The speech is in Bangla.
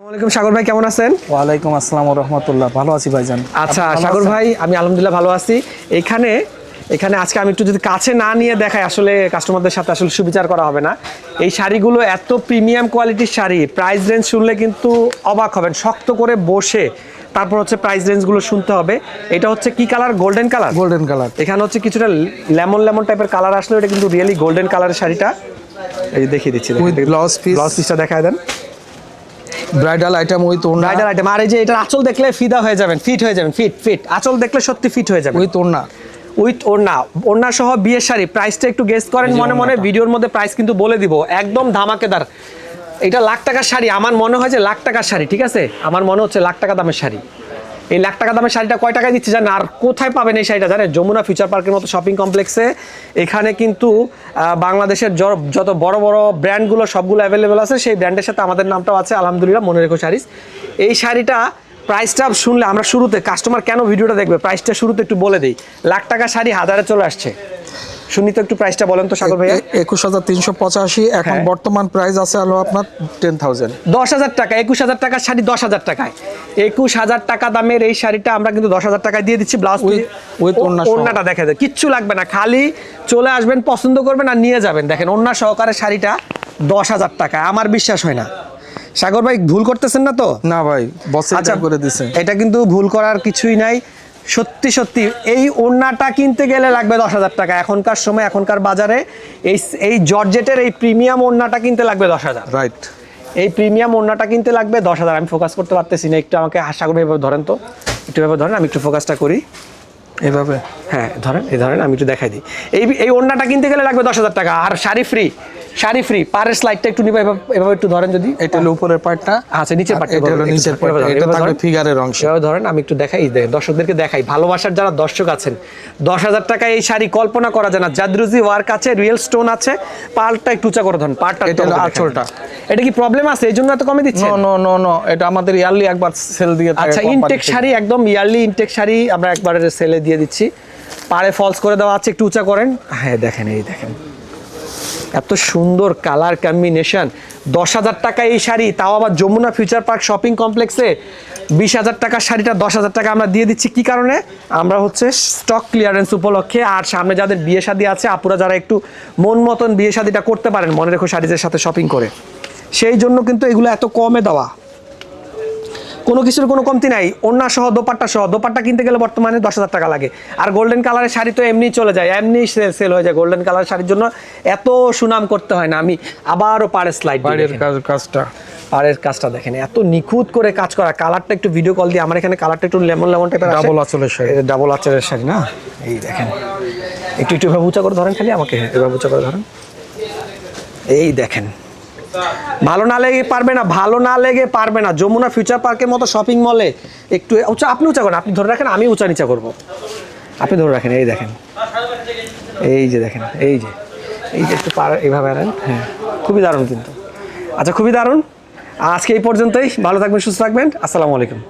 আলাইকুম। সাগর ভাই কেমন আছেন? ওয়ালাইকুম আসসালাম রহমতুল্লাহ। ভালো আছি ভাইজান। আচ্ছা সাগর ভাই আমি আলহামদুলিল্লাহ ভালো আছি। এখানে এখানে আজকে আমি একটু যদি কাছে না নিয়ে দেখাই আসলে কাস্টমারদের সাথে আসলে সুবিচার করা হবে না। এই শাড়িগুলো এত প্রিমিয়াম কোয়ালিটির শাড়ি প্রাইস রেঞ্জ শুনলে কিন্তু অবাক হবেন। শক্ত করে বসে তারপর হচ্ছে প্রাইস রেঞ্জগুলো শুনতে হবে। এটা হচ্ছে কি colour golden colour golden colour এখানে হচ্ছে কিছুটা লেমন লেমন টাইপের কালার আসলে এটা কিন্তু রিয়েলি গোল্ডেন কালারের শাড়িটা। এই দেখিয়ে দিচ্ছি পিস পিসটা দেখায় দেন। ব্রাইডাল আইটেম উইথ না ব্রাইডাল আইটেম আর এই যে এটা আঁচল দেখলে ফিদা হয়ে যাবেন ফিট হয়ে যাবেন ফিট ফিট। আঁচল দেখলে সত্যি ফিট হয়ে যাবে উইথ ওড়না উইথ ওড়না ওড়না সহ বিয়ের শাড়ি প্রাইসটা একটু গেস করেন মনে মনে ভিডিওর মধ্যে প্রাইস কিন্তু বলে দিব। একদম ধামাকেদার। এটা লাখ টাকার শাড়ি আমার মনে হয় যে লাখ টাকার শাড়ি ঠিক আছে? আমার মনে হচ্ছে লাখ টাকা দামের শাড়ি। এই লাখ টাকা দামের শাড়িটা কয় টাকায় দিচ্ছে জানেন? আর কোথায় পাবেন এই শাড়িটা জানেন? যমুনা ফিউচার পার্কের মতো শপিং কমপ্লেক্সে এখানে কিন্তু বাংলাদেশের যত বড় বড় ব্র্যান্ডগুলো সবগুলো অ্যাভেলেবেল আছে, সেই ব্র্যান্ডের সাথে আমাদের নামটাও আছে, আলহামদুলিল্লাহ, মনে রেখো শাড়িস। এই শাড়িটা প্রাইসটা শুনলে আমরা শুরুতে কাস্টমার কেন ভিডিওটা দেখবে? প্রাইসটা শুরুতে একটু বলে দিই। লাখ টাকা শাড়ি হাজারে চলে আসছে। শুনি তো একটু প্রাইসটা বলেন তো সাগর ভাইয়া। একুশ হাজার তিনশো পঁচাশি এখন হ্যাঁ। বর্তমান প্রাইস আছে হলো আপনার টেন থাউজেন্ড দশ হাজার টাকা একুশ হাজার টাকার শাড়ি দশ হাজার টাকায়। একুশ হাজার টাকা দামের এই শাড়িটা আমরা কিন্তু দশ হাজার টাকায় দিয়ে দিচ্ছি ব্লাউজ ওড়নাটা দেখা যায় কিচ্ছু লাগবে না খালি চলে আসবেন পছন্দ করবেন আর নিয়ে যাবেন। দেখেন ওড়না সহকারে শাড়িটা দশ হাজার টাকায় আমার বিশ্বাস হয় না। সাগর ভাই ভুল করতেছেন না তো? না ভাই বসে আচ্ছা করে দিছে। এটা কিন্তু ভুল করার কিছুই নাই। সত্যি সত্যি এই ওড়নাটা কিনতে গেলে লাগবে দশ হাজার টাকা। এখনকার সময় এখনকার বাজারে এই এই জর্জেটের এই প্রিমিয়াম ওড়নাটা কিনতে লাগবে দশ হাজার। রাইট এই প্রিমিয়াম ওড়নাটা কিনতে লাগবে দশ হাজার। আমি ফোকাস করতে পারতেছি না একটু আমাকে সাগর ভাই এভাবে ধরেন তো। একটু এভাবে ধরেন আমি একটু ফোকাসটা করি। এভাবে? হ্যাঁ ধরেন এই ধরেন আমি একটু দেখাই দিই। এই এই ওড়নাটা কিনতে গেলে লাগবে দশ হাজার টাকা আর শাড়ি ফ্রি শাড়ি ফ্রি পারের স্লাইডটা একটু নিবে এভাবে এভাবে একটু ধরেন যদি। এটা হলো উপরের পার্টটা আচ্ছা নিচের পাটটা এটা হলো নিচের এটা থাকবে ফিগারের অংশ। সেভাবে ধরেন আমি একটু দেখাই দর্শকদেরকে দেখাই। ভালোবাসার যারা দর্শক আছেন দশ হাজার টাকায় এই শাড়ি কল্পনা করা যায় না। জাদরুজি ওয়ার্ক আছে রিয়েল স্টোন আছে পালটা একটু উঁচা করে ধরেন পালটা এটা হলো আঁচলটা। এটা কি প্রবলেম আছে? এই জন্য এত কমে দিচ্ছে নো নো নো নো এটা আমাদের ইয়ারলি একবার সেল দিয়ে আচ্ছা ইনটেক শাড়ি একদম ইয়ারলি ইনটেক শাড়ি আমরা একবারে সেলে দিয়ে দিচ্ছি। পাড়ে ফলস করে দেওয়া আছে একটু উঁচা করেন। হ্যাঁ দেখেন এই দেখেন। এত সুন্দর কালার কম্বিনেশন দশ হাজার টাকা এই শাড়ি, তাও আবার যমুনা ফিউচার পার্ক শপিং কমপ্লেক্সে বিশ হাজার টাকার শাড়িটা, দশ হাজার টাকা আমরা দিয়ে দিচ্ছি। কি কারণে? আমরা হচ্ছে স্টক ক্লিয়ারেন্স উপলক্ষে, আর সামনে যাদের বিয়ে শাদী আছে, আপুরা যারা একটু মন মতন বিয়ে শাদীটা করতে পারেন, মনে রেখো শাড়িদের সাথে শপিং করে। সেই জন্য কিন্তু এগুলো এত কমে দেওয়া। কোনো কিছুর কোনো কমতি নাই। ওন্না সহ দোপাট্টা সহ। দোপাট্টা কিনতে গেলে বর্তমানে দশ হাজার টাকা লাগে। আর গোল্ডেন কালারের শাড়ি তো এমনি চলে যায়। এমনি সেল সেল হয়ে যায়। গোল্ডেন কালার শাড়ির জন্য এত সুনাম করতে হয় না। আমি আবারও পাড়ের স্লাইড কাজ- কাজটা। পাড়ের কাজটা দেখেন। এত নিখুঁত করে কাজ করা। কালারটা একটু ভিডিও কল দিয়ে। আমার এখানে কালারটা একটু লেমন লেমন টাইপের ডাবল আঁচলের শাড়ি। ডাবল আঁচলের শাড়ি না? এই দেখেন। একটু একটু এভাবে উঁচা করে ধরেন খালি আমাকে। এভাবে উঁচা করে ধরেন। এই দেখেন। ভালো না লেগে পারবে না, ভালো না লেগে পারবে না। যমুনা ফিউচার পার্কের মতো শপিং মলে একটু উঁচা, আপনি উঁচা করেন, আপনি ধরে রাখেন, আমি উঁচা নিচা করব। আপনি ধরে রাখেন, এই দেখেন। এই যে দেখেন, এই যে। এই যে একটু পার এইভাবে আনেন হ্যাঁ। খুবই দারুণ কিন্তু। আচ্ছা খুবই দারুণ। আজকে এই পর্যন্তই। ভালো থাকবেন, সুস্থ থাকবেন। আসসালামু আলাইকুম।